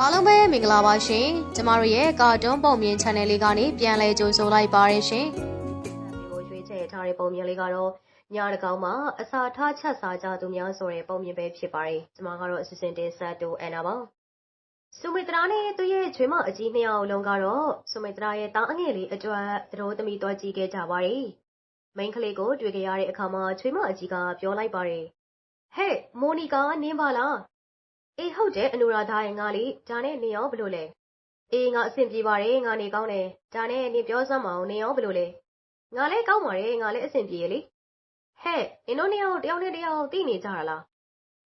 အားလုံးပဲမင်္ဂလာပါရှင်ကျမတို့ရဲ့ကာတွန်းပုံမြင် channel လေးကနေပြန်လည်ကြိုဆိုလိုက်ပါရရှင်ဒီကိုရွေးချယ်ထားတဲ့ပုံမြင်လေးကတော့ညတကောင်မှာအစာထားချက်စားကြသူများဆိုတဲ့ပုံမြင်ပဲဖြစ်ပါတယ်ကျမကတော့အစီအစဉ်တင်ဆက်တူအန်နာပါစုမိတရာနဲ့သူ့ရဲ့ချွေးမအကြီးနှစ်ယောက်လုံးကတော့စုမိတရာရဲ့တားအငယ်လေးအတွက်သတို့သမီးတော်ကြည့်ခဲ့ကြပါတယ်မိန်းကလေးကိုတွေ့ကြရတဲ့အခါမှာချွေးမအကြီးကပြောလိုက်ပါတယ်ဟဲ့မိုနီကာနင်းပါလား အေးဟုတ်တယ်အနူရာသားရဲ့ငါလေးဒါနဲ့နေရောဘလို့လဲအေးငါအဆင်ပြေပါတယ်ငါနေကောင်းတယ်ဒါနဲ့နေပြောစမ်းမအောင်နေရောဘလို့လဲငါလည်းကောင်းပါတယ်ငါလည်းအဆင်ပြေရလေဟဲ့နင်တို့နှစ်ယောက်တယောက်နဲ့တယောက်သိနေကြတာလား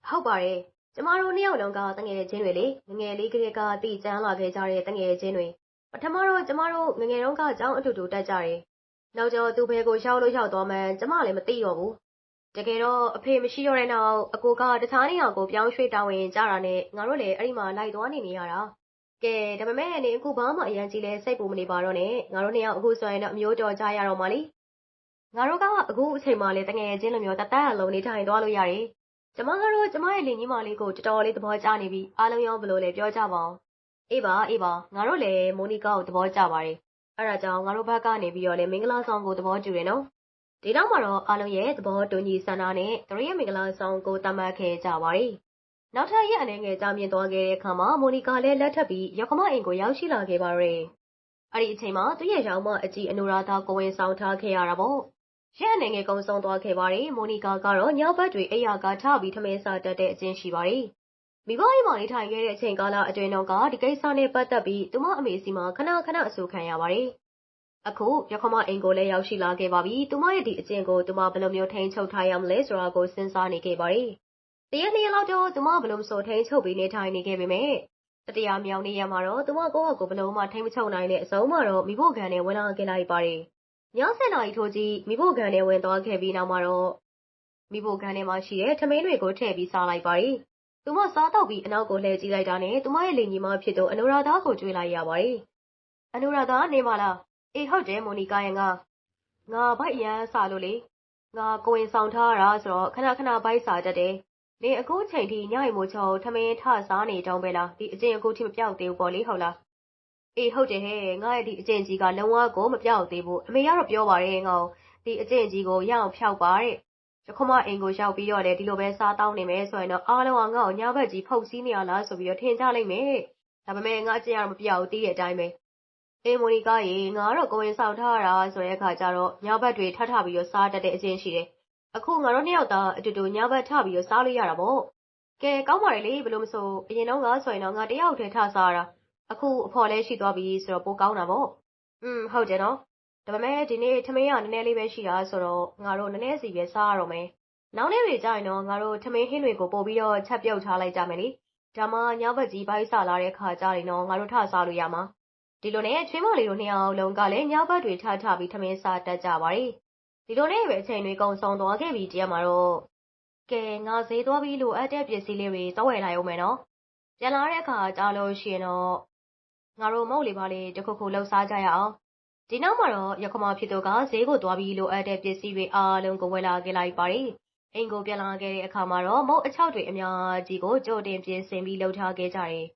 ဟုတ်ပါတယ်ကျမတို့နှစ်ယောက်လုံးကတငယ်ချင်းတွေလေငငယ်လေးကလေးကတိကျန်းလာခဲ့ကြတဲ့တငယ်ချင်းတွေပထမတော့ကျမတို့ငငယ်တုန်းကအကြောင်းအတူတူတက်ကြတယ်နောက်ကျသူဘယ်ကိုရှောက်လို့ရှောက်သွားမှန်းကျမလည်းမသိတော့ဘူး တကယ်တော့ အဖေမရှိတော့တဲ့နောက် အကိုက တခြားနေရာကို ပြောင်းရွှေ့တာဝန်ကြတာနဲ့ ငါတို့လည်း အဲ့ဒီမှာ လိုက်သွားနေနေရတာ ကဲ ဒါပေမဲ့နေအခုဘာမှ အရန်ကြီးလဲစိတ်ပူမနေပါတော့နဲ့ ငါတို့နှစ်ယောက် အခုဆိုရင်တော့ အမျိုးတော်ကြရတော့မှလीငါတို့က အခုအချိန်မှလည်းတငယ်ချင်းလိုမျိုး တသက်အလုံး နေထိုင်သွားလို့ရတယ် ကျမကတော့ ကျမရဲ့ လင်ကြီးမလေးကို တော်တော်လေး သဘောကျနေပြီ အားလုံးရောဘလို့လဲ ပြောကြပါအောင်အေးပါ အေးပါ ငါတို့လည်း မိုနီကာကို သဘောကျပါတယ် အဲ့ဒါကြောင့် ငါတို့ဘက်ကနေပြီးတော့လည်း မင်္ဂလာဆောင်ကို သဘောတူတယ်နော် ဒီနောက်မှာတော့အားလုံးရဲ့သဘောတူညီဆန္ဒနဲ့တရရဲ့မင်္ဂလာဆောင်ကိုတတ်မှတ်ခဲ့ကြပါတယ်။နောက်ထပ်ရက်အနေငယ်ကြာမြင့်သွားခဲ့တဲ့အခါမှာမိုနီကာလည်းလက်ထပ်ပြီးရောက်ခမအိမ်ကိုရောက်ရှိလာခဲ့ပါတယ်။အဲ့ဒီအချိန်မှာသူ့ရဲ့ရောင်မအကြီးအနူရာသားကိုဝင်ဆောင်ထားခဲ့ရတာပေါ့။ရက်အနေငယ်ကုံဆုံးသွားခဲ့ပါတယ်။မိုနီကာကတော့ညဘက်တွေအိယာကထပြီးထမင်းစားတတ်တဲ့အကျင့်ရှိပါတယ်။မိဘအိမ်မှာနေထိုင်ခဲ့တဲ့အချိန်ကာလအတွင်းတော့ကဒီကိစ္စနဲ့ပတ်သက်ပြီးသူမအမေစီမှာခဏခဏအဆူခံရပါတယ်။ အခု ရခမအိမ်ကိုလည်း ရောက်ရှိလာခဲ့ပါပြီ။သူမရဲ့ ဒီအကျင့်ကို သူမ ဘယ်လိုမျိုး ထိန်းချုပ်ထားရမလဲ ဆိုတာကို စဉ်းစားနေခဲ့ပါတယ်။တရက်နှစ်ရက်လောက်တော့ သူမ ဘယ်လိုမဆို ထိန်းချုပ်ပြီး နေထိုင်နေခဲ့ပေမဲ့တတိယမြောက်နေ့ရက်မှာတော့ သူမ ကိုယ့်ဟာကိုယ် ဘယ်လိုမှ ထိန်းမချုပ်နိုင်တဲ့အဆုံးမှာတော့မိဖို့ခံနဲ့ဝင်လာခဲ့လိုက်ပါတယ်။ည7နာရီထိုးကြီးမိဖို့ခံနဲ့ဝင်သွားခဲ့ပြီးနောက်မှာတော့မိဖို့ခံထဲမှာရှိတဲ့ ထမင်းတွေကို ထည့်ပြီး စားလိုက်ပါတယ်။သူမ စားတော့ပြီး အနောက်ကို လှည့်ကြည့်လိုက်တာနဲ့ သူမရဲ့လင်ကြီးမဖြစ်သူ အနုရာသားကိုကြွေးလိုက်ရပါတယ်။အနုရာသားနေပါလား အေးဟုတ်တယ်မိုနီကာရဲ့ငါ ငါ ဘိုက်အရန်စာလို့လေ ငါ ကိုဝင်ဆောင်ထားရတာဆိုတော့ ခဏခဏ ဘိုက်စာတတ်တယ်နေအခုချိန်ထိ ညအိမ်မို့ချောထမင်းထစားနေတောင်းပဲလား ဒီအကျင့်အခုထိ မပြောက်သေးဘူးပေါ့လေ ဟုတ်လား အေးဟုတ်တယ်ဟဲ့ ငါရဲ့ ဒီအကျင့်ကြီးက လုံးဝကို မပြောက်သေးဘူး အမေကတော့ပြောပါတယ်ငါဒီအကျင့်ကြီးကို ရအောင်ဖျောက်ပါတဲ့ရခမအိမ်ကိုရောက်ပြီးတော့လေဒီလိုပဲ စားတောင်းနေမယ်ဆိုရင်တော့ အားလုံးက ငါ့ကို ညဘက်ကြီး ဖုတ်စည်းနေရလားဆိုပြီးတော့ ထင်ကြလိမ့်မယ်ဒါပေမဲ့ ငါအကျင့်ကတော့ မပြောက်ဘူးတီးတဲ့အတိုင်းပဲ အေး မိုနီကာရေ ငါကတော့ ကိုဝင်ဆောင်ထားရတာဆိုတဲ့အခါကျတော့ ညဘက်တွေထထပြီးတော့စားတတ်တဲ့အချင်းရှိတယ်။အခု ငါတို့နှစ်ယောက်သားအတူတူ ညဘက်ထပြီးတော့စားလို့ရတာပေါ့။ကဲ ကောင်းပါလေလေ ဘယ်လိုမဆို အရင်တော့ငါဆိုရင်တော့ ငါတယောက်တည်း ထစားရတာ။အခု အဖော်လဲရှိသွားပြီဆိုတော့ ပိုကောင်းတာပေါ့။อืมဟုတ်တယ်နော်။ဒါပေမဲ့ ဒီနေ့ ထမင်းက နည်းနည်းလေးပဲရှိတာဆိုတော့ ငါတို့ နည်းနည်းစီပဲ စားရတော့မယ်။နောက်နေ့တွေကျရင်တော့ ငါတို့ ထမင်းဟင်းတွေကို ပို့ပြီးတော့ ချက်ပြုတ်ထားလိုက်ကြမယ်လေ။ဒါမှ ညဘက်ကြီးဘိုက်စားလာတဲ့ခါကျရင်တော့ ငါတို့ ထစားလို့ရမှာ။ ဒီလိုနဲ့ ချွေးမလေးတို့နှစ်ယောက်လုံးကလည်း ညဘက်တွေထထပြီး ထမင်းစားတတ်ကြပါတယ်။ဒီလိုနဲ့ပဲ အချိန်တွေ ကုန်ဆုံးသွားခဲ့ပြီးတရားမှာတော့ ကဲ ငါဈေးသွားပြီး လိုအပ်တဲ့ပစ္စည်းလေးတွေတောက်ဝယ်လိုက်အောင်မယ်နော်။ပြန်လာတဲ့အခါကြားလို့ရှိရင်တော့ ငါတို့မဟုတ်လေပါလေတခုခုလှုပ်ရှားကြရအောင်။ဒီနောက်မှာတော့ရခမဖြစ်သူက ဈေးကိုသွားပြီး လိုအပ်တဲ့ပစ္စည်းတွေအားလုံးကို ဝယ်လာခဲ့လိုက်ပါတယ်။အိမ်ကိုပြန်လာခဲ့တဲ့အခါမှာတော့ မုတ်အချောက်တွေအများကြီးကို ကြိုတင်ပြင်ဆင်ပြီးလှုပ်ထားခဲ့ကြတယ်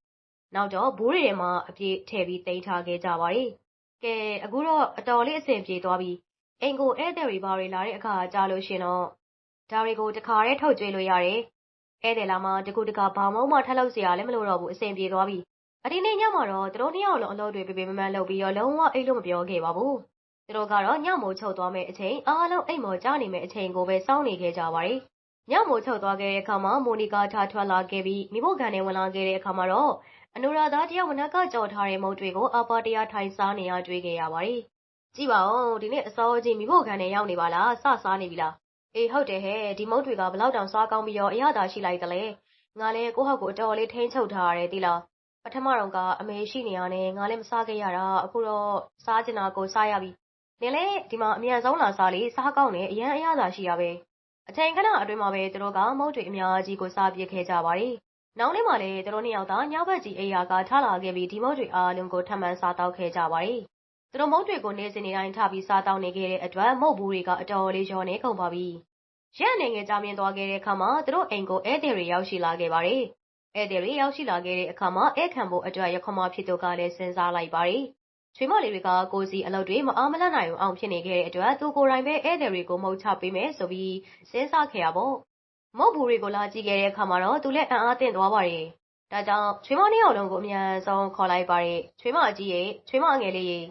နောက်တော့ဘူးတွေထဲမှာအပြည့်ထည့်ပြီးသိမ်းထားခဲ့ကြပါတယ်။ကဲအခုတော့အတော်လေးအဆင်ပြေသွားပြီ။အိမ်ကိုဧည့်သည်တွေဘာတွေလာတဲ့အခါကြာလို့ရှင်တော့ဒါတွေကိုတခါတည်းထုတ်ကျွေးလို့ရတယ်။ဧည့်သည်လာမှတကူတကဘာမှမထပ်လို့စရာလည်းမလိုတော့ဘူးအဆင်ပြေသွားပြီ။အဒီနေ့ညမှာတော့သူတို့နှစ်ယောက်လုံးအလုပ်တွေပြပြမမလုပ်ပြီးတော့လုံးဝအိတ်လို့မပြောခဲ့ပါဘူး။သူတို့ကတော့ညမိုးချုပ်သွားမယ့်အချိန်အားလုံးအိမ်မော်ကြားနေမယ့်အချိန်ကိုပဲစောင့်နေခဲ့ကြပါတယ်။ညမိုးချုပ်သွားခဲ့တဲ့အခါမှာမိုနီကာထားထွက်လာခဲ့ပြီးမိဖို့ကန်နဲ့ဝင်လာခဲ့တဲ့အခါမှာတော့ အနုရာသားတယောက် မနက်ကကြော်ထားတဲ့ မုတ်တွေကို အပါတရား ထိုင်စားနေရ တွေ့ခဲ့ရပါတယ်။ကြည့်ပါဦး ဒီနေ့အစောကြီးမိဖို့ခံနဲ့ရောက်နေပါလား စစားနေပြီလား။အေး ဟုတ်တယ်ဟဲ့ ဒီမုတ်တွေကဘလောက်တောင် စားကောင်းပြီးတော့ အရသာရှိလိုက်တလဲ။ငါလည်း ကိုယ့်ဟောက်ကိုအတော်လေး ထိန်းချုပ်ထားရတယ်တိလား။ပထမတော့ကအမေရှိနေရနဲ့ ငါလည်း မစားခဲ့ရတာ အခုတော့ စားကျင်တာကိုစားရပြီ။နင်လည်း ဒီမှာ အမြန်ဆုံးလာစားလေ စားကောင်းနေအရန်အရသာရှိရပဲ။အချိန်ခဏအတွင်းမှာပဲ သူတို့က မုတ်တွေအများကြီးကို စားပြစ်ခဲ့ကြပါတယ်။ နောက်နေ့မှာလည်း သူတို့နှစ်ယောက်သာ ညဘက်ကြီး အိယာက ထလာခဲ့ပြီး ဒီမုတ်တွေအားလုံးကို ထပ်မံစားတောက်ခဲ့ကြပါတယ်။သူတို့မုတ်တွေကို နေ့စဉ်နေ့တိုင်း ထပြီး စားတောက်နေခဲ့တဲ့အတွက် မုတ်ဘူးတွေက အတော်လေးရောနေကုန်ပါပြီ။ရက်အနေငယ်ကြာမြင့်သွားခဲ့တဲ့အခါမှာ သူတို့အိမ်ကို ဧည့်သည်တွေ ရောက်ရှိလာခဲ့ပါတယ် ဧည့်သည်တွေ ရောက်ရှိလာခဲ့တဲ့အခါမှာ ဧည့်ခံဖို့အတွက် ရခွန်မဖြစ်သူကလည်း စဉ်းစားလိုက်ပါတယ်။ချွေးမလေးတွေက ကိုစီအလုပ်တွေ မအားမလတ်နိုင်အောင် ဖြစ်နေခဲ့တဲ့အတွက် သူကိုယ်တိုင်ပဲ ဧည့်သည်တွေကို မုတ်ချပေးမယ်ဆိုပြီး စဉ်းစားခဲ့ရပေါ့။ မုတ်ဘူးတွေကိုလာကြည့်ခဲ့တဲ့အခါမှာတော့သူလည်းအံ့အားသင့်သွားပါတယ်။ဒါကြောင့်ချွေးမနှစ်ယောက်လုံးကိုအမြန်ဆုံးခေါ်လိုက်ပါတယ်။ချွေးမအကြီးရဲ့ချွေးမငယ်လေးရဲ့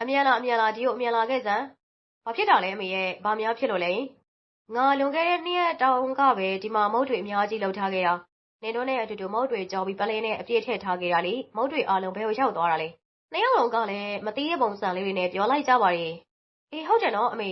အမြန်လာအမြန်လာဒီကိုအမြန်လာခဲ့စမ်း။ဘာဖြစ်တာလဲအမေရဲ့ဘာများဖြစ်လို့လဲ။ငါလွန်ခဲ့တဲ့နှစ်ရက်တောင်ကပဲဒီမှာမုတ်တွေအများကြီးလှုပ်ထားခဲ့တာ။နင်တို့နဲ့အတူတူမုတ်တွေကြော်ပြီးပလင်းနဲ့အပြည့်ထည့်ထားခဲ့တာလေမုတ်တွေအားလုံးဘယ်ကိုရောက်သွားတာလဲ။နှစ်ယောက်လုံးကလည်းမသိတဲ့ပုံစံလေးတွေနဲ့ပြောလိုက်ကြပါတယ်။အေးဟုတ်တယ်နော်အမေ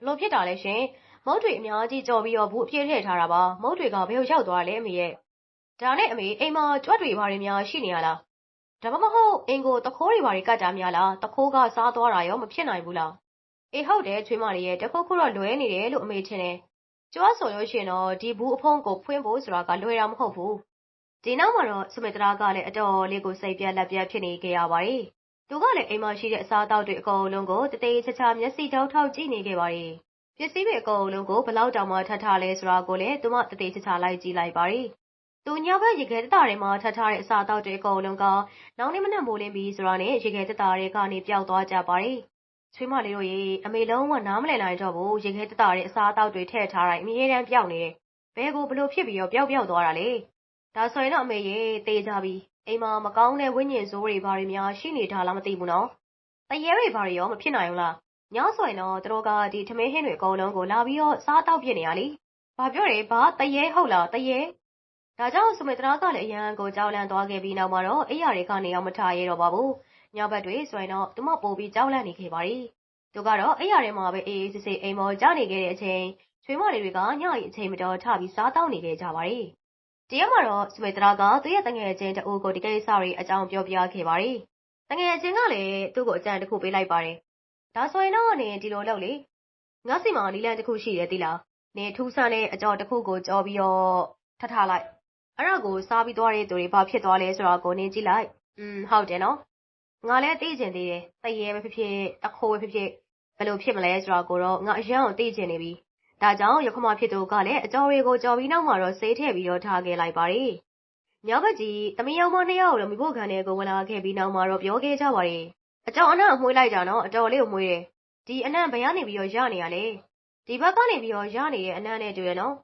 ဘလို့ဖြစ်တာလဲရှင်။ မုတ်တွေအများကြီးကြော်ပြီးတော့ဘူးအပြည့်ထည့်ထားတာပါ။မုတ်တွေကဘယ်ကိုရောက်သွားလဲအမေရဲ့။ဒါနဲ့အမေအိမ်မှာကြွက်တွေဘာတွေများရှိနေရလား။ဒါမှမဟုတ်အင်ကိုတခိုးတွေဘာတွေကတ်တာများလား။တခိုးကစားသွားတာရောမဖြစ်နိုင်ဘူးလား။အေးဟုတ်တယ်ချွေးမလေးရဲ့တခုခုတော့လွဲနေတယ်လို့အမေထင်တယ်။ကျွမ်းဆိုလို့ရှိရင်တော့ဒီဘူးအဖုံးကိုဖွင့်ဖို့ဆိုတာကလွယ်တာမဟုတ်ဘူး။ဒီနောက်မှာတော့စမေတရာကလည်းအတော်လေးကိုစိတ်ပြက်လက်ပြက်ဖြစ်နေခဲ့ရပါတယ်။သူကလည်းအိမ်မှာရှိတဲ့အစားအသောက်တွေအကုန်လုံးကိုတသေးချာချာမျက်စိတောက်ထောက်ကြည့်နေခဲ့ပါတယ်။ပ စ္စည်းတွေအကုန်လုံးကိုဘလောက်တောင်မှ ထပ်ထားလဲဆိုတာကိုလည်း သူမတသေးချာချာ လိုက်ကြည့်လိုက်ပါတယ်။သူညဘက် ရေခဲတတာတွေမှာ ထပ်ထားတဲ့ အစားအသောက်တွေအကုန်လုံးက နောက်နေ့မနက်မိုးလင်းပြီးဆိုတာနဲ့ ရေခဲတတာတွေကနေ ပျောက်သွားကြပါတယ်။ချွေးမလေးတို့ရေ အမေ လုံးဝ နားမလည်နိုင်တော့ဘူး ရေခဲတတာတွေအစားအသောက်တွေ ထည့်ထားတိုင်း အမြဲတမ်း ပျောက်နေတယ်။ဘဲကိုဘလို့ဖြစ်ပြီးတော့ပျောက်ပျောက်သွားတာလဲ။ဒါဆိုရင်တော့ အမေရေတေးကြပြီ။အိမ်မှာ မကောင်းတဲ့ ဝိညာဉ်ဆိုးတွေ ဘာတွေများ ရှိနေတာလား မသိဘူးနော်။တရေတွေ ဘာတွေရော မဖြစ်နိုင်ဘူးလား။ ညဆိုရင်တော့သူတို့ကဒီထမင်းဟင်းတွေအကုန်လုံးကိုလာပြီးတော့စားတောက်ပြစ်နေရလေ။ဘာပြောတယ်ဘာတရေဟုတ်လားတရေဒါကြောင့်စမေတရာကလည်းအရန်ကိုကြောက်လန့်သွားခဲ့ပြီးနောက်မှာတော့အိယာတွေကနေအောင်မထားရတော့ပါဘူး။ညဘက်တွေဆိုရင်တော့သူမပို့ပြီးကြောက်လန့်နေခဲ့ပါရီ။သူကတော့အိယာထဲမှာပဲအေးအေးဆေးဆေးအိမ်မော်ကြနေခဲ့တဲ့အချိန်ချွေးမလေးတွေကညရီအချိန်မတော်ထပြီးစားတောက်နေခဲ့ကြပါရီ။တရက်မှာတော့စမေတရာကသူ့ရဲ့တငယ်ချင်းတအိုးကိုဒီကိစ္စတွေအကြောင်းပြောပြခဲ့ပါရီ။တငယ်ချင်းကလည်းသူ့ကိုအကြံတစ်ခုပေးလိုက်ပါတယ်။ ဒါဆိုရင်တော့နင်ဒီလိုလုပ်လေ။ငါစီမှာလီလန်တစ်ခုရှိတယ်သိလား။နင်ထူးဆန်းတဲ့အကြော်တစ်ခုကိုကြော်ပြီးတော့ထထလိုက်အဲ့ဒါကိုစားပြီးသွားတဲ့သူတွေဘာဖြစ်သွားလဲဆိုတာကိုနင်းကြည့်လိုက်။อืมဟုတ်တယ်နော်။ငါလည်းသိကျင်သေးတယ်။တရေပဲဖြစ်ဖြစ်တခိုးပဲဖြစ်ဖြစ်ဘယ်လိုဖြစ်မလဲဆိုတာကိုတော့ငါအရန်ကိုသိကျင်နေပြီ။ဒါကြောင့်ရခမဖြစ်သူကလည်းအကြော်တွေကိုကြော်ပြီးနောက်မှာတော့ဆေးထည့်ပြီးတော့ထားခဲ့လိုက်ပါတယ်။ညဘက်ကြီးသမီးယောက်မနှစ်ယောက်တော့မိဖို့ခံတဲ့ကိုဝင်လာခဲ့ပြီးနောက်မှာတော့ပြောခဲ့ကြပါတယ်။ အကြော်အနံ့အမွှေးလိုက်တာနော်အတော်လေးကိုမွှေးတယ်။ဒီအနံ့ဘယ်ကနေပြီးတော့ရနေရလဲ။ဒီဘက်ကနေပြီးတော့ရနေတဲ့အနံ့နဲ့တွေ့ရနော်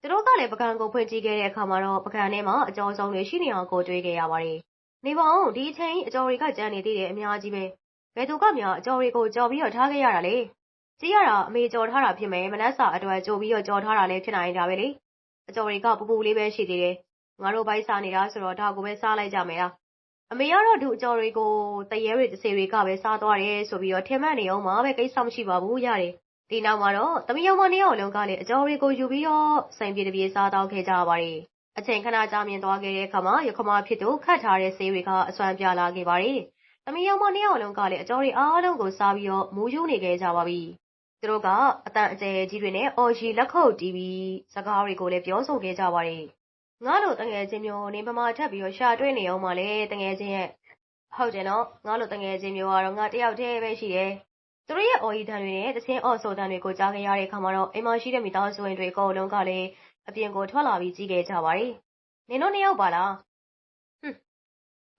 သူတို့ကလည်းပကံကိုဖွင့်ကြည့်ခဲ့တဲ့အခါမှာတော့ပကံထဲမှာအကျော်ဆုံးတွေရှိနေအောင်ကိုတွေးခဲ့ရပါတယ်။နေပါဦးဒီအချိန်အကျော်တွေကကြမ်းနေသေးတယ်အများကြီးပဲ။ဘယ်သူကများအကျော်တွေကိုကြော်ပြီးတော့ထားခဲ့ရတာလဲ။ကြည့်ရတာအမေကြော်ထားတာဖြစ်မယ်မနက်စာအတွက်ကြိုပြီးတော့ကြော်ထားတာလည်းဖြစ်နိုင်ကြပဲလေ။အကျော်တွေကပူပူလေးပဲရှိသေးတယ်။ငါတို့ဘိုက်စားနေတာဆိုတော့ဒါကိုပဲစားလိုက်ကြမယ်လား။ အမေကတော့ဒုအကျော်တွေကိုတရေတွေ တစေတွေကပဲ စားသွားတယ်ဆိုပြီးတော့ထင်မှတ်နေအောင်မှပဲ ကိစ္စမရှိပါဘူး ရတယ်။ဒီနောက်မှာတော့ သမီးယောက်မနှစ်ယောက်လုံးကလည်း အကျော်တွေကိုယူပြီးတော့ စိန်ပြေတပြေစားတောက်ခဲ့ကြပါတယ်။အချိန်ခဏကြာမြင့်သွားခဲ့တဲ့အခါမှာရခမဖြစ်သူခတ်ထားတဲ့ဆေးတွေက အစွမ်းပြလာခဲ့ပါတယ်။သမီးယောက်မနှစ်ယောက်လုံးကလည်း အကျော်တွေအားလုံးကို စားပြီးတော့ မူးယူနေခဲ့ကြပါပြီ။သူတို့ကအတန်အကျယ်ကြီးတွေနဲ့ အော်ရီလက်ခုပ်တီးပြီး စကားတွေကိုလည်း ပြောဆိုခဲ့ကြပါတယ်။ ငါတို့တငယ်ချင်းမျိုးနေပမာထပ်ပြီးတော့ရှာတွေ့နေအောင်မလဲတငယ်ချင်းရဲ့ဟုတ်တယ်နော်ငါတို့တငယ်ချင်းမျိုးကတော့ငါတယောက်တည်းပဲရှိတယ်သူတို့ရဲ့အော်ရီတန်တွေနဲ့တခြင်းအော်ဆိုတန်တွေကိုကြားခဲ့ရတဲ့အခါမှာတော့အိမ်မရှိတဲ့မိသားစုဝင်တွေအကုန်လုံးကလည်းအပြင်ကိုထွက်လာပြီးကြည့်ခဲ့ကြပါတယ်။နင်တို့နှစ်ယောက်ပါလား။ဟွန်း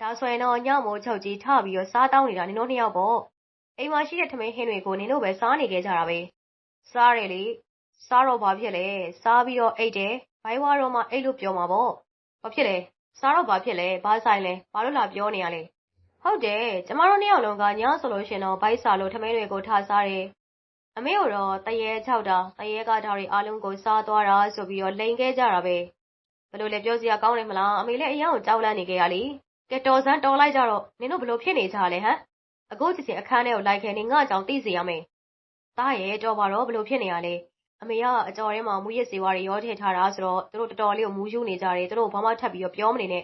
ဒါဆိုရင်တော့ညမိုးချုပ်ကြီးထပြီးတော့စားတောင်းနေတာနင်တို့နှစ်ယောက်ပေါ့။အိမ်မရှိတဲ့ထမင်းဟင်းတွေကိုနင်တို့ပဲစားနေခဲ့ကြတာပဲ။စားတယ်လေ။စားတော့ဘာဖြစ်လဲ။စားပြီးတော့အိတ်တယ်။ ဘိုင်းဝါတော့မှအိတ်လို့ပြောမှာပေါ့။ဘာဖြစ်လဲ။စားတော့ဘာဖြစ်လဲ။ဘာဆိုင်လဲ။ဘာလို့လာပြောနေရလဲ။ဟုတ်တယ်ကျမတို့နှစ်ယောက်လုံးကညဆိုလို့ရှင်တော့ဘိုက်စာလို့ထမင်းတွေကိုထားစားတယ်။အမေကိုတော့တရေ၆တာတရေကတာတွေအားလုံးကိုစားသွားတာဆိုပြီးတော့လိန်ခဲ့ကြတာပဲ။ဘလို့လဲပြောစရာကောင်းတယ်မလားအမေလည်းအရင်ကကြောက်လန့်နေခဲ့ရလေ။ကဲတော်စမ်းတော်လိုက်ကြတော့နင်တို့ဘလို့ဖြစ်နေကြလဲဟမ်။အခုစီစီအခန်းထဲကိုလိုက်ခဲနေငါ့အကြောင်းသိစေရမယ်။သားရဲ့တော်ပါတော့ဘလို့ဖြစ်နေရလဲ။ အမေကအကြော်ထဲမှာမူရစ်စေဝါတွေရောထည့်ထားတာဆိုတော့သူတို့တော်တော်လေးကိုမူးယူနေကြတယ်သူတို့ဘာမှထပ်ပြီးတော့ပြောမနေနဲ့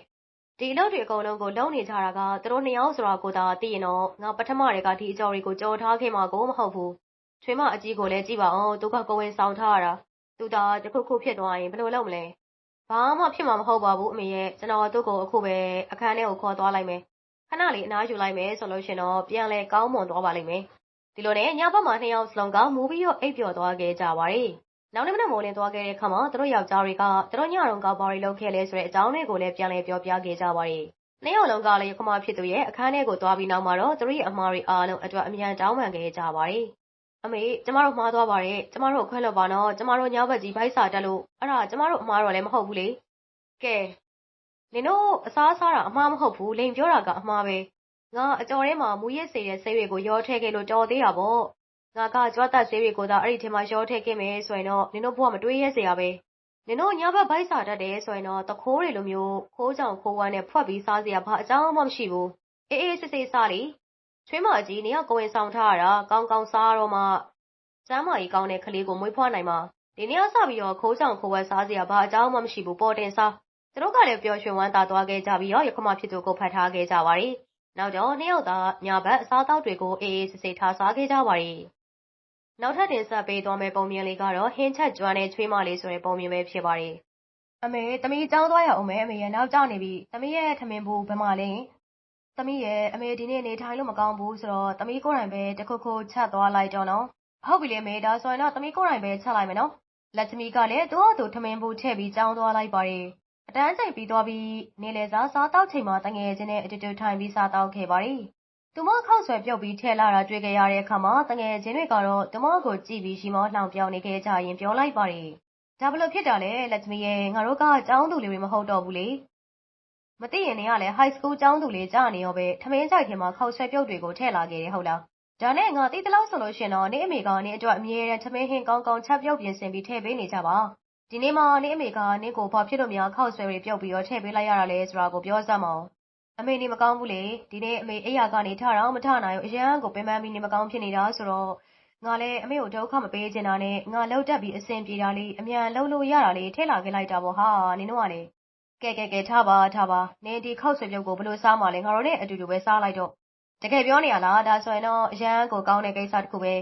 ဒီအလုပ်တွေအကုန်လုံးကိုလုပ်နေကြတာကသူတို့နှစ်ယောက်ဆိုတာကိုသာသိရင်တော့ငါပထမတည်းကဒီအကြော်တွေကိုကြော်ထားခဲ့မှာကိုမဟုတ်ဘူး။ချွေးမအကြီးကိုလည်းကြည့်ပါဦးသူကကိုဝင်ဆောင်ထားရတာ။သူသာတခုခုဖြစ်သွားရင်ဘယ်လိုလုပ်မလဲ။ဘာမှဖြစ်မှာမဟုတ်ပါဘူးအမေရဲ့ကျွန်တော်သူ့ကိုအခုပဲအခန်းထဲကိုခေါ်သွားလိုက်မယ်။ခဏလေးအနားယူလိုက်မယ်ဆိုလို့ရှင်တော့ပြန်လဲကောင်းမွန်သွားပါလိမ့်မယ်။ ဒီလိုနဲ့ညဘက်မှာနှစ်ယောက်စလုံးကမူပြီးတော့အိပ်ပျော်သွားခဲ့ကြပါတယ်။နောက်နေ့မနက်မိုးလင်းသွားခဲ့တဲ့အခါမှာသူတို့ယောက်ျားတွေကသူတို့ညတုန်းကဘာတွေလုပ်ခဲ့လဲဆိုတဲ့အကြောင်းတွေကိုလည်းပြန်လည်ပြောပြခဲ့ကြပါတယ်။နှစ်ယောက်လုံးကလည်းခမဖြစ်သူရဲ့အခန်းထဲကိုသွားပြီးနောက်မှာတော့သူတို့ရဲ့အမားတွေအားလုံးအတွက်အမြန်တောင်းပန်ခဲ့ကြပါတယ်။အမေကျမတို့မှားသွားပါတယ်။ကျမတို့ခွဲလို့ပါနော်။ကျမတို့ညဘက်ကြီးဗိုက်စာတက်လို့အဲ့ဒါကျမတို့အမားတော့လည်းမဟုတ်ဘူးလေ။ကဲနင်တို့အစားစားတာအမှားမဟုတ်ဘူးလိန်ပြောတာကအမှားပဲ ငါအကျော်ထဲမှာ မူရစ်စေတဲ့ဆေးတွေကို ရောထည့်ခဲ့လို့တော်သေးတာပေါ့ ငါက ကြွားတက်ဆေးတွေကိုသာ အဲ့ဒီထဲမှာ ရောထည့်ခဲ့မယ်ဆိုရင်တော့ နင်တို့ဘဝ မတွေးရဲစရာပဲ နင်တို့ ညဘက် ဗိုက်စာတတ်တယ်ဆိုရင်တော့တခိုးတွေလိုမျိုး ခိုးကြောင်ခိုးဝမ်းနဲ့ ဖွက်ပြီးစားစရာ ဘာအကြောင်းမှ မရှိဘူး အေးအေးစစ်စစ်စားလေ ချွေးမကြီးနေကကိုဝင်ဆောင်ထားရတာ ကောင်းကောင်းစားတော့မှ ကျမ်းမာကြီးကောင်းတဲ့ ကလေးကို မွေးဖွားနိုင်မှာ ဒီနေ့ကစပြီးတော့ခိုးကြောင်ခိုးဝမ်းစားစရာ ဘာအကြောင်းမှ မရှိဘူး ပေါ်တင်စား သူတို့ကလည်း ပျော်ရွှင်ဝမ်းသာသွားခဲ့ကြပြီးတော့ရခမဖြစ်သူကိုဖတ်ထားခဲ့ကြပါတယ်။ နောက်တော့နှစ်ယောက်သားညဘက်အစားအသောက်တွေကိုအေးအေးဆေးဆေးထားစားခဲ့ကြပါတယ်။နောက်ထပ်တင်ဆက်ပေးသွားမယ့်ပုံမြင်လေးကတော့ဟင်းချက်ကျွမ်းတဲ့ချွေးမလေးဆိုတဲ့ပုံမြင်ပဲဖြစ်ပါတယ်။အမေသမီးကြောင်းသွားရအောင်မယ်အမေရဲ့နောက်ကျနေပြီ။သမီးရဲ့ထမင်းဘူးဘယ်မှာလဲ။သမီးရဲ့အမေဒီနေ့နေထိုင်လို့မကောင်းဘူးဆိုတော့သမီးကိုယ်တိုင်ပဲတခုခုချက်သွားလိုက်တော့နော်။ဟုတ်ပြီလေမေဒါဆိုရင်တော့သမီးကိုယ်တိုင်ပဲချက်လိုက်မယ်နော်။လက်သမီးကလည်းသူ့အတူထမင်းဘူးထည့်ပြီးကြောင်းသွားလိုက်ပါတယ်။ အတန်းချိန်ပြီးသွားပြီး နေလည်စာစားတောက်ချိန်မှာတငယ်ချင်းနဲ့ အတူတူထိုင်ပြီး စားတောက်ခဲ့ပါတယ်။သူမ ခောက်ဆွဲပြုတ်ပြီးထဲလာတာတွေ့ကြရတဲ့အခါမှာတငယ်ချင်းတွေကတော့ သူမကိုကြည့်ပြီးရှိမောလှောင်ပြောင်းနေခဲ့ကြရင်ပြောလိုက်ပါတယ်။ဒါဘလို့ဖြစ်တာလဲလက်သမီးရဲ့ ငါတို့က ကျောင်းသူလေးတွေ မဟုတ်တော့ဘူးလေ။မသိရင်နေကလည်း high school ကျောင်းသူလေးကြာနေရောပဲ ထမင်းကြိုက်ထဲမှာ ခောက်ဆွဲပြုတ်တွေကို ထည့်လာခဲ့တယ် ဟုတ်လား။ဒါနဲ့ ငါသိသလောက်ဆိုလို့ရှင်တော့နေအမေကနေအတွက် အမြဲတမ်း ထမင်းဟင်းကောင်းကောင်း ချက်ပြုတ်ပြင်ဆင်ပြီး ထည့်ပေးနေကြပါ။ ဒီနေ့မှနင့်အမေက နင့်ကို ဘာဖြစ်လို့များ ခောက်ဆွဲတွေပြုတ်ပြီးတော့ ထည့်ပေးလိုက်ရတာလဲဆိုတာကို ပြောစမ်းမအောင်အမေ နေမကောင်းဘူးလေ ဒီနေ့ အမေ အိယာကနေ ထတော့မထနိုင်ဘူး အရန်ကို ပင်ပန်းပြီး နေမကောင်းဖြစ်နေတာဆိုတော့ ငါလည်း အမေကို ဒုက္ခမပေးချင်တာနဲ့ ငါလှုပ်တက်ပြီး အဆင်ပြေတာလေး အမြန်လှုပ်လို့ရတာလေး ထည့်လာခဲ့လိုက်တာပေါ့ဟာ နင်တို့ကလေ ကဲ ကဲ ကဲ ထားပါ ထားပါ နင် ဒီခောက်ဆွဲပြုတ်ကိုဘလို့စားမှလဲ ငါတို့နဲ့အတူတူပဲ စားလိုက်တော့ တကယ်ပြောနေရလား ဒါဆိုရင်တော့ အရန်ကိုကောင်းတဲ့ ကိစ္စတစ်ခုပဲ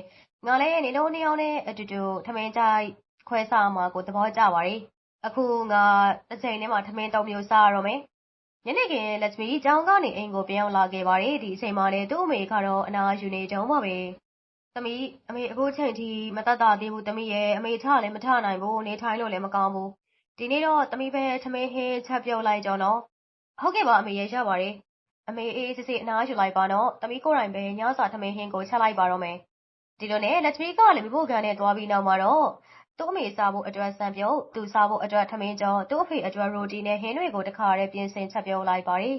ငါလည်းနေလုံးနေအောင်နဲ့အတူတူ ထမင်းကြိုက် ခွဲစားမှာကို သဘောကျပါတယ်။အခုငါတစ်ချိန်ထဲမှာ ထမင်းသုံးမျိုးစားရတော့မယ်။ညနေခင်းလက်သမီးကျောင်းကနေ အိမ်ကို ပြန်ရောက်လာခဲ့ပါတယ်။ဒီအချိန်မှာလည်း သူ့အမေကတော့ အနာယူနေတုန်းပါပဲ။သမီး အမေ အခုချိန်ထိမတတ်တာသေးဘူးသမီးရဲ့အမေ ထလည်း မထနိုင်ဘူး နေထိုင်လို့လည်း မကောင်းဘူး။ဒီနေ့တော့ သမီးပဲ ထမင်းဟင်းချက်ပြုတ်လိုက်ကြောနော်။ဟုတ်ကဲ့ပါ အမေရဲ့ရပါတယ်။အမေ အေးစစ်စစ်အနားယူလိုက်ပါနော်။သမီးကိုယ်တိုင်ပဲ ညစာထမင်းဟင်းကို ချက်လိုက်ပါတော့မယ်။ဒီလိုနဲ့လက်သမီးကလည်းမိဖို့ကန်နဲ့သွားပြီးနောက်မှာတော့ သူ့အမေစားဖို့အတွက်စံပြုတ်သူစားဖို့အတွက် ထမင်းကြောသူ့အဖေအတွက် ရိုတီနဲ့ ဟင်းတွေကို တခါတည်း ပြင်ဆင်ချက်ပြုတ်လိုက်ပါတယ်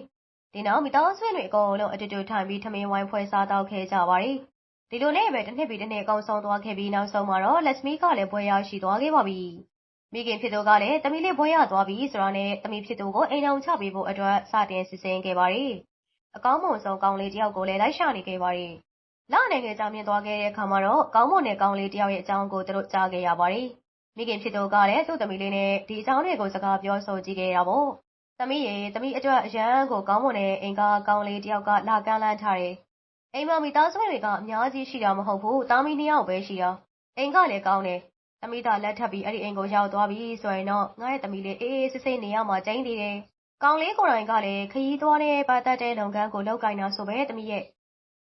ဒီနောက် မိသားစုတွေအကုန်လုံး အတူတူထိုင်ပြီး ထမင်းဝိုင်းဖွဲ့စားတော့ခဲ့ကြပါတယ် ဒီလိုနဲ့ပဲတစ်နှစ်ပြီးတစ်နှစ်အကောင်ဆုံးသွားခဲ့ပြီး နောက်ဆုံးမှာတော့ လက်စမီကလည်း ဘွဲရရှိသွားခဲ့ပါပြီ မိခင်ဖြစ်သူကလည်းတမီလေး ဘွဲရသွားပြီဆိုတော့နဲ့တမီဖြစ်သူကို အိမ်အောင်ချပေးဖို့အတွက် စတင်စစ်စင်ခဲ့ပါတယ် အကောင်းမွန်ဆုံး ကောင်းလေးတယောက်ကိုလည်း လိုက်ရှာနေခဲ့ပါတယ် လနိုင်ငံကြောင်မြင်သွားခဲ့တဲ့အခါမှာတော့ ကောင်းမွန်တဲ့ကောင်းလေးတယောက်ရဲ့အကြောင်းကို သူတို့ကြားခဲ့ရပါတယ်။မိခင်ဖြစ်သူကလည်း သူ့သမီးလေးနဲ့ ဒီအကြောင်းတွေကို စကားပြောဆိုကြည့်ခဲ့တာပေါ့။သမီးရေ သမီးအတွက် အရန်ကိုကောင်းမွန်တဲ့ အိမ်က ကောင်းလေးတယောက်က လာကမ်းလှမ်းထားတယ်။အိမ်မှာ မိသားစုတွေက အများကြီးရှိတာမဟုတ်ဘူး။သားမီးနှစ်ယောက်ပဲရှိတာ။အိမ်ကလည်းကောင်းတယ်။သမီးသားလက်ထပ်ပြီး အဲ့ဒီအိမ်ကိုရောက်သွားပြီဆိုရင်တော့ ငါ့ရဲ့သမီးလေး အေးအေးဆေးဆေးနေရမှာ ကျင်းသေးတယ်။ကောင်းလေးကိုယ်တိုင်ကလည်း ခရီးသွားတဲ့ ပတ်သက်တဲ့လုပ်ငန်းကို လုပ်ကိုင်တာဆိုပဲ သမီးရဲ့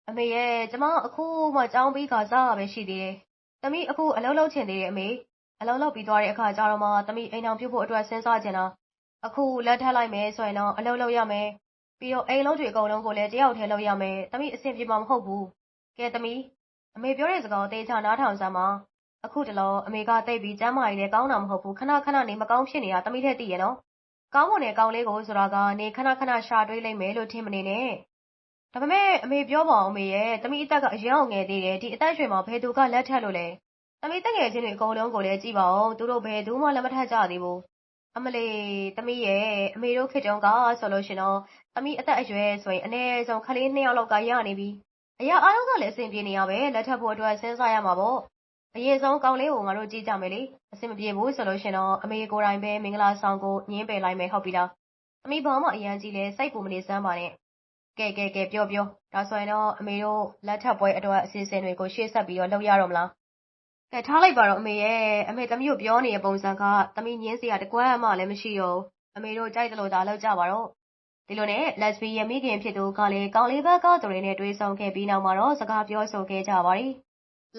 အမေရဲ့ ကျမ အခုမှ ကျောင်းပြီးခါစားပဲ ရှိသေးတယ်။သမီး အခု အလုပ်လုပ်ချင်သေးတယ်အမေ။အလုပ်လုပ်ပြီးသွားတဲ့အခါကျတော့မှ သမီး အိမ်အောင်ပြုတ်ဖို့အတွက် စဉ်းစားချင်တာ။အခု လက်ထပ်လိုက်မယ်ဆိုရင်တော့ အလုပ်လုပ်ရမယ်။ပြီးတော့ အိမ်လုံးတွေ အကုန်လုံးကိုလည်း တယောက်တည်းလုပ်ရမယ်။သမီး အဆင်ပြေမှာ မဟုတ်ဘူး။ကဲ သမီး အမေပြောတဲ့စကားကို သေချာ နားထောင်စမ်းပါ။အခုတလော အမေကတိတ်ပြီး ကျမ်းမာရေးလည်း ကောင်းတာ မဟုတ်ဘူး။ခဏခဏနေ မကောင်းဖြစ်နေတာ သမီးလည်း သိရနော်။ကောင်းမွန်တဲ့ ကောင်းလေးကိုဆိုတာက နေ ခဏခဏ ရှာတွေးလိုက်မယ်လို့ ထင်မနေနဲ့ ဒါပေမဲ့ အမေပြောပါဦး အမေရဲ့ သမီးအသက်က အရန်ငယ်သေးတယ် ဒီအသက်ရွယ်မှာ ဘယ်သူက လက်ထပ်လို့လဲ သမီးတငယ်ချင်းတွေ အကုန်လုံးကိုလည်း ကြည့်ပါဦး သူတို့ ဘယ်သူမှ လက်မထပ်ကြသေးဘူး အမလေး သမီးရဲ့အမေတို့ခေတ္တကဆိုလို့ရှင်တော့ သမီးအသက်အရွယ်ဆိုရင် အနည်းဆုံးခလေးနှစ်ယောက်လောက်က ရနေပြီ အရာအားလုံးကလည်း အဆင်ပြေနေရပဲ လက်ထပ်ဖို့အတွက် စဉ်းစားရမှာပေါ့ အရင်ဆုံး ကောင်းလေးကို ငါတို့ ကြည့်ကြမယ်လေ အဆင်မပြေဘူးဆိုလို့ရှင်တော့ အမေကိုယ်တိုင်ပဲ မင်္ဂလာဆောင်ကိုညင်းပယ်လိုက်မယ် ဟုတ်ပြီလား သမီး ဘာမှ အရန်ကြီးလဲစိတ်ကိုမနေစမ်းပါနဲ့ ကဲကဲကဲပြောပြောဒါဆိုရင်တော့အမေတို့လက်ထပ်ပွဲအတွက်အစီအစဉ်တွေကိုရှေ့ဆက်ပြီးတော့လုပ်ရတော့မလားကဲထားလိုက်ပါတော့အမေရဲ့အမေသမီးကိုပြောနေတဲ့ပုံစံကသမီးညင်းစရာတကွက်မှလည်းမရှိတော့အမေတို့ကြိုက်တယ်လို့သာလုပ်ကြပါတော့ဒီလိုနဲ့လက်စပီရဲ့မိခင်ဖြစ်သူကလည်းကောင်းလေးဘက်ကသူတွေနဲ့တွေ့ဆုံခဲ့ပြီးနောက်မှာတော့စကားပြောဆိုခဲ့ကြပါတယ်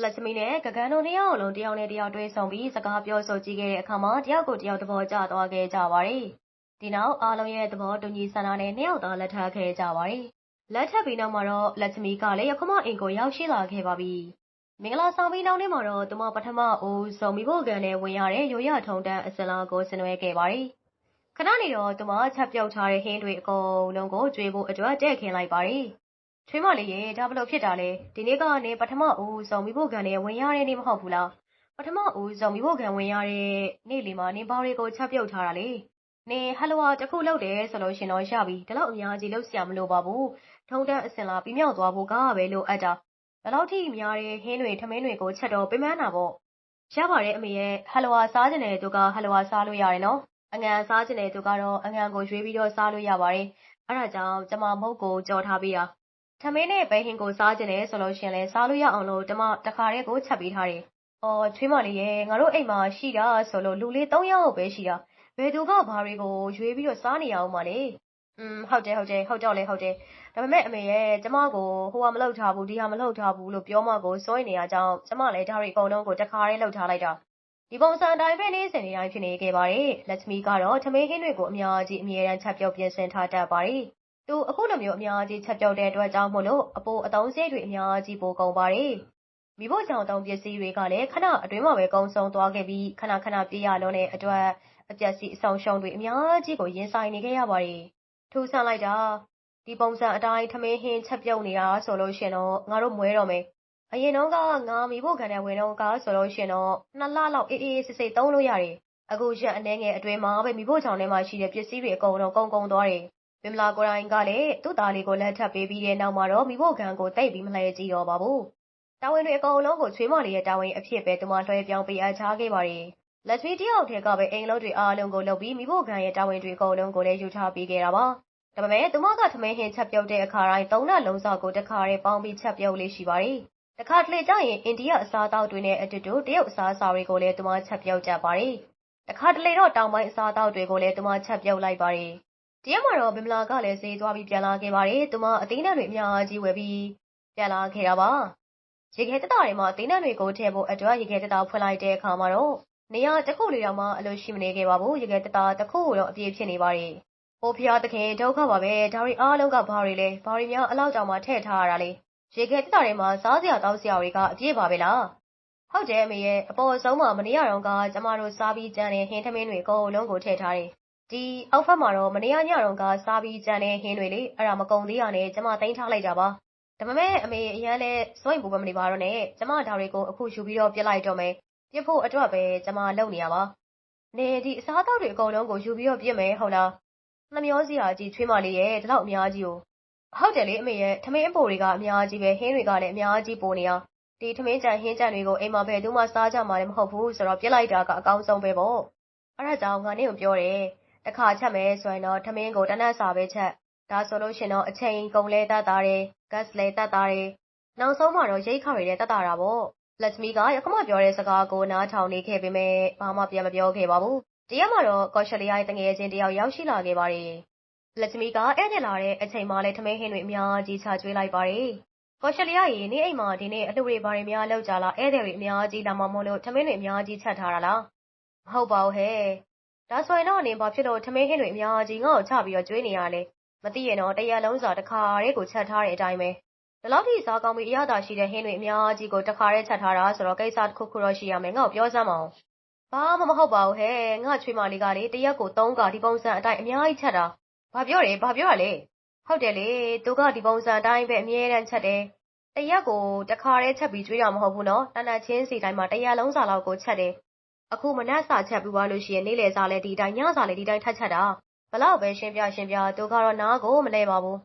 လက်သမီးနဲ့ကကန်တို့နှစ်ယောက်လုံးတယောက်နဲ့တယောက်တွဲဆုံပြီးစကားပြောဆိုကြည့်ခဲ့တဲ့အခါမှာတယောက်ကိုတယောက်သဘောကျသွားခဲ့ကြပါတယ်။ ဒီနောက် အားလုံးရဲ့သဘောတူညီဆန္ဒနဲ့ နှစ်ယောက်သားလက်ထပ်ခဲ့ကြပါတယ်။လက်ထပ်ပြီးနောက်မှာတော့လက်သမီးကလည်းရခမအိမ်ကို ရောက်ရှိလာခဲ့ပါပြီ။မင်္ဂလာဆောင်ပြီးနောက်နေ့မှာတော့ သူမ ပထမအိုးစုံမိဖို့ကန်နဲ့ဝင်ရတဲ့ ရိုရထုံတန်းအစလာကို ဆင်နွှဲခဲ့ပါတယ်။ခဏနေတော့ သူမ ချက်ပြုတ်ထားတဲ့ဟင်းတွေအကုန်လုံးကို ကျွေးဖို့အတွက်တဲ့ခင်းလိုက်ပါတယ်။ချွေးမလေးရေဒါဘလို့ဖြစ်တာလဲ ဒီနေ့ကနေပထမဦးဆုံးမိဖို့ခံနဲ့ဝင်ရတဲ့နေ့ မဟုတ်ဘူးလား ပထမဦးဆုံးမိဖို့ခံဝင်ရတဲ့နေ့လေးမှာ နင်ဘာတွေကို ချက်ပြုတ်ထားတာလဲ နင် ဟယ်လိုဝါတစ်ခုလုပ်တယ်ဆိုလို့ရှင်တော့ ရပြီ ဒီလောက်အများကြီး လုပ်စရာမလိုပါဘူး ထုံတန်းအစင်လာ ပြီးမြောက်သွားဖို့ကပဲ လို့အပ်တာ ဒီလောက်ထိများတဲ့ ဟင်းတွေ ထမင်းတွေကို ချက်တော့ ပင်ပန်းတာပေါ့ ရပါတယ် အမေရဲ့ ဟယ်လိုဝါစားခြင်းတဲ့သူက ဟယ်လိုဝါ စားလို့ရတယ်နော် အငံစားခြင်းတဲ့သူကတော့ အငံကို ရွေးပြီးတော့ စားလို့ရပါတယ် အဲ့ဒါကြောင့် ကျမ မုတ်ကို ကြော်ထားပေးတာ ထမင်းနဲ့ ပဲဟင်းကို စားကျင်တယ်ဆိုလို့ရှင်လဲစားလို့ရအောင်လို့ ကျမ တခါတည်းကို ချက်ပေးထားတယ်။အော် ချွေးမလေးရဲ့ ငါတို့အိမ်မှာ ရှိတာဆိုလို့ လူလေး၃ယောက်ပဲရှိတာ။ ဘယ်သူက ဘာတွေကို ရွေးပြီးတော့ စားနေရအောင်မလဲ။อืม ဟုတ်တယ် ဟုတ်တယ် ဟုတ်တော့လေဟုတ်တယ်။ဒါပေမဲ့ အမေရဲ့ ကျမကို ဟိုဟာ မလုပ်ထားဘူး ဒီဟာ မလုပ်ထားဘူးလို့ ပြောမှကို စိုးရိမ်နေရကြောင်းကျမလည်း ဒါတွေအကုန်လုံးကို တခါတည်း လုပ်ထားလိုက်တာ။ဒီပုံစံအတိုင်းပဲ နေ့စဉ်နေ့တိုင်း ဖြစ်နေခဲ့ပါတယ်။လက်သမီးကတော့ ထမင်းဟင်းတွေကို အများကြီး အမြဲတမ်း ချက်ပြုတ်ပြင်ဆင်ထားတတ်ပါတယ်။သူ အခုလိုမျိုး အများကြီး ချက်ပြုတ်တဲ့အတွက်ကြောင့်မို့လို့ အပိုအတုံးစရိတ်တွေ အများကြီး ပိုကုန်ပါတယ်။မိဖို့ကြောင့်တုံး ပစ္စည်းတွေကလည်း ခဏအတွင်းမှာပဲ ကုန်းဆုံးသွားခဲ့ပြီး ခဏခဏ ပြေးရလုံးတဲ့အတွက် အပျက်စီးအဆောင်ရှုံးတွေအများကြီးကိုရင်ဆိုင်နေခဲ့ရပါတယ်။ထူးဆန်းလိုက်တာဒီပုံစံအတိုင်းထမင်းဟင်းချက်ပြုတ်နေတာဆိုလို့ရှင်တော့ငါတို့မွဲတော့မယ်။အရင်တော့ကငါမိဖို့ခံတဲ့ဝင်တော့ကဆိုလို့ရှင်တော့နှစ်လလောက်အေးအေးစစ်စစ်သုံးလို့ရတယ်။အခုရက်အနှဲငယ်အတွင်းမှာပဲမိဖို့ကြောင့်ထဲမှာရှိတဲ့ပစ္စည်းတွေအကုန်လုံးကုန်ကုန်သွားတယ်။မင်္ဂလာကိုယ်တိုင်ကလည်းသူ့သားလေးကိုလက်ထပ်ပေးပြီးတဲ့နောက်မှာတော့မိဖို့ခံကိုတိတ်ပြီးမလှည့်ကြည့်တော့ပါဘူး။တာဝန်တွေအကုန်လုံးကိုချွေးမလေးရဲ့တာဝန်အဖြစ်ပဲသူမလွှဲပြောင်းပေးအပ်ချခဲ့ပါတယ်။ လက်ထွေးတယောက်တည်းကပဲအိမ်လုံးတွေအားလုံးကိုလုပ်ပြီးမိဖို့ခံရဲ့တာဝန်တွေအကုန်လုံးကိုလည်းယူထားပေးခဲ့တာပါ။ဒါပေမဲ့သူမကသမင်းဟင်းချက်ပြုတ်တဲ့အခါတိုင်းသုံးလလုံးစာကိုတစ်ခါတည်းပေါင်းပြီးချက်ပြုတ်လေးရှိပါတယ်။တစ်ခါတလေကျရင်အိန္ဒိယအစားအသောက်တွေနဲ့အတူတူတရုတ်အစားအစာတွေကိုလည်းသူမချက်ပြုတ်ကြပါတယ်။တစ်ခါတလေတော့တောင်ပိုင်းအစားအသောက်တွေကိုလည်းသူမချက်ပြုတ်လိုက်ပါတယ်။တရက်မှာတော့ဘင်္ဂလာကလည်းဈေးသွားပြီးပြန်လာခဲ့ပါတယ်။သူမအသီးအနှံတွေအများကြီးဝယ်ပြီးပြန်လာခဲ့တာပါ။ရေခဲသေတ္တာထဲမှာအသီးအနှံတွေကိုထည့်ဖို့အတွက်ရေခဲသေတ္တာဖွင့်လိုက်တဲ့အခါမှာတော့ နေရာတခုလေးတောင်မှအလိုရှိမနေခဲ့ပါဘူး။ရေခဲသေတ္တာတခုကိုတော့ အပြည့်ဖြစ်နေပါတယ်။အို ဘုရားသခင် ဒုက္ခပါပဲ။ဒါတွေအားလုံးက ဘာတွေလဲ။ဘာတွေများ အဲလောက်တောင်မှ ထည့်ထားရတာလဲ။ရေခဲသေတ္တာထဲမှာ စားစရာ သောက်စရာတွေက အပြည့်ပါပဲလား။ဟုတ်တယ်အမေရဲ့။အပေါ်ဆုံးမှာ မနေ့ကတုန်းက ကျမတို့စားပြီးကျန်တဲ့ ဟင်းထမင်းတွေ အကုန်လုံးကို ထည့်ထားတယ် ဒီအောက်ဖက်မှာတော့ မနေ့ကညတုန်းက စားပြီးကျန်တဲ့ ဟင်းတွေလေ အဲ့ဒါမကုန်သေးရနဲ့ ကျမ သိမ်းထားလိုက်တာပါ ဒါပေမဲ့ အမေ အရန်လဲစိုးရင်ပူပမနေပါတော့နဲ့ ကျမ ဒါတွေကို အခု ယူပြီးတော့ပြစ်လိုက်တော့မယ် ပြစ်ဖို့အတွက်ပဲကျမလုပ်နေရပါနေဒီအစားအသောက်တွေအကုန်လုံးကိုယူပြီးတော့ပြစ်မယ်ဟုတ်လားနှမျောစရာကြီးချွေးမလေးရဲ့ဒီလောက်အများကြီးကိုဟုတ်တယ်လေအမေရဲ့ထမင်းအပိုတွေကအများကြီးပဲဟင်းတွေကလည်းအများကြီးပိုနေအောင်ဒီထမင်းကြံဟင်းကြံတွေကိုအိမ်မှာပဲသူမှစားကြမှာလည်းမဟုတ်ဘူးဆိုတော့ပြစ်လိုက်တာကအကောင်းဆုံးပဲပေါ့အဲ့ဒါကြောင့်ငါနဲ့ကိုပြောတယ်တစ်ခါချက်မယ်ဆိုရင်တော့ထမင်းကိုတနတ်စာပဲချက်ဒါဆိုလို့ရှင်တော့အချိန်ကုန်လဲတတ်တာတယ်ဂတ်လဲတတ်တာတယ်နောက်ဆုံးမှတော့ရိတ်ခါတွေလည်းတတ်တာတာပေါ့ လက်မီကရခမပြောတဲ့စကားကို နားထောင်နေခဲ့ပေမဲ့ဘာမှ ပြန်မပြောခဲ့ပါဘူးတရက်မှတော့ ကော်ရှယ်လီယာရဲ့တငယ်ချင်းတယောက် ရောက်ရှိလာခဲ့ပါတယ်လက်မီကဧည့်သည်လာတဲ့အချိန်မှလည်း ထမင်းဟင်းတွေ အများကြီး ချကျွေးလိုက်ပါတယ် ကော်ရှယ်လီယာရေနေအိမ်မှာ ဒီနေ့ အလှူတွေ ဘာတွေများလောက်ကြလား ဧည့်သည်တွေ အများကြီးလာမှမို့လို့ ထမင်းတွေ အများကြီး ချက်ထားတာလား မဟုတ်ပါဘူးဟဲ့ဒါဆိုရင်တော့နင် ဘာဖြစ်လို့ ထမင်းဟင်းတွေ အများကြီး ငါ့ကိုချပြီးတော့ ကျွေးနေရလဲ မသိရင်တော့တရက်လုံးစာ တစ်ခါတည်းကို ချက်ထားတဲ့အတိုင်းပဲ ဒီလောက်ထိ စားကောင်းပြီး အရသာရှိတဲ့ ဟင်းတွေ အများကြီးကိုတစ်ခါတည်း ချက်ထားတာဆိုတော့ ကိစ္စတစ်ခုခုတော့ ရှိရမယ် ငါ့ကို ပြောစမ်းမအောင်ဘာမှ မဟုတ်ပါဘူးဟဲ့ ငါချွေးမလေးကလေ တရက်ကို၃ကဒီပုံစံအတိုင်း အများကြီးချက်တာ ဘာပြောတယ် ဘာပြောရလဲ ဟုတ်တယ်လေ သူက ဒီပုံစံအတိုင်းပဲ အမြဲတမ်းချက်တယ် တရက်ကိုတစ်ခါတည်းချက်ပြီး ကျွေးတာ မဟုတ်ဘူးနော် တန်တန်ချင်းစီတိုင်းမှာ တရက်လုံးစာလောက်ကို ချက်တယ် အခု မနက်စာချက်ပြီးသွားလို့ရှိရင် နေ့လယ်စာလည်း ဒီတိုင်း ညစာလည်း ဒီတိုင်း ထပ်ချက်တာဘလောက်ပဲ ရှင်းပြရှင်းပြ သူကတော့ နားကို မလဲပါဘူး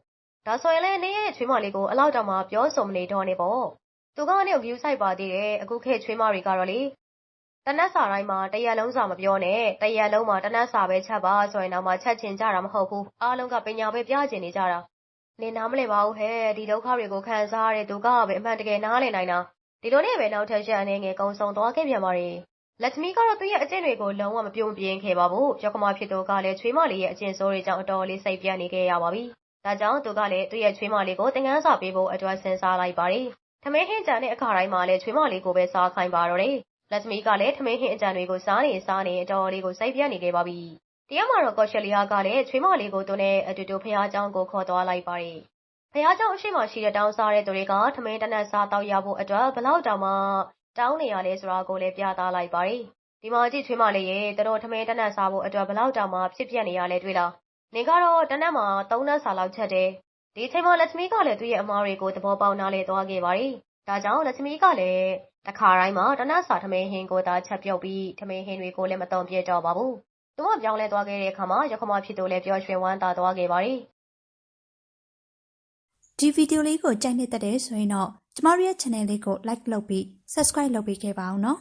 ဒါဆိုရင်လည်းနေရဲ့ချွေးမလေးကိုအလောက်တောင်မှပြောစုံမနေတော့နေပေါ့သူကနေကို view site ပါသေးတယ်အခုခေတ်ချွေးမတွေကတော့လေတနက်စာတိုင်းမှာတရက်လုံးစာမပြောနဲ့တရက်လုံးမှာတနက်စာပဲချက်ပါဆိုရင်တော့မှချက်ချင်ကြတာမဟုတ်ဘူးအားလုံးကပညာပဲပြချင်နေကြတာနေနားမလဲပါဘူးဟဲ့ဒီဒုက္ခတွေကိုခံစားရတဲ့သူကပဲအမှန်တကယ်နားလည်နိုင်တာဒီလိုနဲ့ပဲနောက်ထပ်ရက်အနေငယ်ကုံဆုံးသွားခဲ့ပြန်ပါလေလက်သမီးကတော့သူ့ရဲ့အကျင့်တွေကိုလုံးဝမပြုံးပြင်းခဲ့ပါဘူး။ယောက္ခမဖြစ်သူကလည်းချွေးမလေးရဲ့အကျင့်ဆိုးတွေကြောင့်အတော်လေးစိတ်ပြတ်နေခဲ့ရပါပြီ။ ဒါကြောင့်သူကလည်းသူ့ရဲ့ချွေးမလေးကိုသင်ခန်းစာပေးဖို့အတွက်စဉ်းစားလိုက်ပါတယ်။ ထမင်းဟင်းကြံတဲ့အခါတိုင်းမှာလည်းချွေးမလေးကိုပဲစားခိုင်းပါတော့တယ်။လက်သမီးကလည်းထမင်းဟင်းအကြံတွေကိုစားနေစားနေအတော်လေးကိုစိတ်ပြတ်နေခဲ့ပါပြီ။တရားမှာတော့ကော်ရှယ်လီယာကလည်းချွေးမလေးကိုသူနဲ့အတူတူဖះเจ้าကိုခေါ်သွားလိုက်ပါတယ်။ဖះเจ้าအရှိမရှိတဲ့တောင်းစားတဲ့သူတွေကထမင်းတနက်စားတော့ရဖို့အတွက်ဘလောက်တောင်မှတောင်းနေရလဲဆိုတာကိုလည်းပြသလိုက်ပါတယ်။ဒီမှာကြည့်ချွေးမလေးရဲ့သူတို့ထမင်းတနက်စားဖို့အတွက်ဘလောက်တောင်မှဖြစ်ပြနေရလဲတွေ့လား။ နေကတော့ တနက်မှာ ၃နက်စာလောက်ချက်တယ်။ဒီချိန်မှာလက်သမီးကလည်း သူ့ရဲ့အမားတွေကို သဘောပေါက်နားလည်သွားခဲ့ပါတယ်။ဒါကြောင့်လက်သမီးကလည်း တခါတိုင်းမှာ တနက်စာ ထမင်းဟင်းကိုသာ ချက်ပြုတ်ပြီး ထမင်းဟင်းတွေကိုလည်းမတုံ့ပြတော့ပါဘူး။သူမပြောင်းလဲသွားခဲ့တဲ့အခါမှာရခမဖြစ်သူလည်း ပျော်ရွှင်ဝမ်းသာသွားခဲ့ပါတယ်။ဒီဗီဒီယိုလေးကို ကြိုက်နေတဲ့တဲ့ဆိုရင်တော့ ကျမတို့ရဲ့ channel လေးကို like လုပ်ပြီး subscribe လုပ်ပေးခဲ့ပါအောင်နော်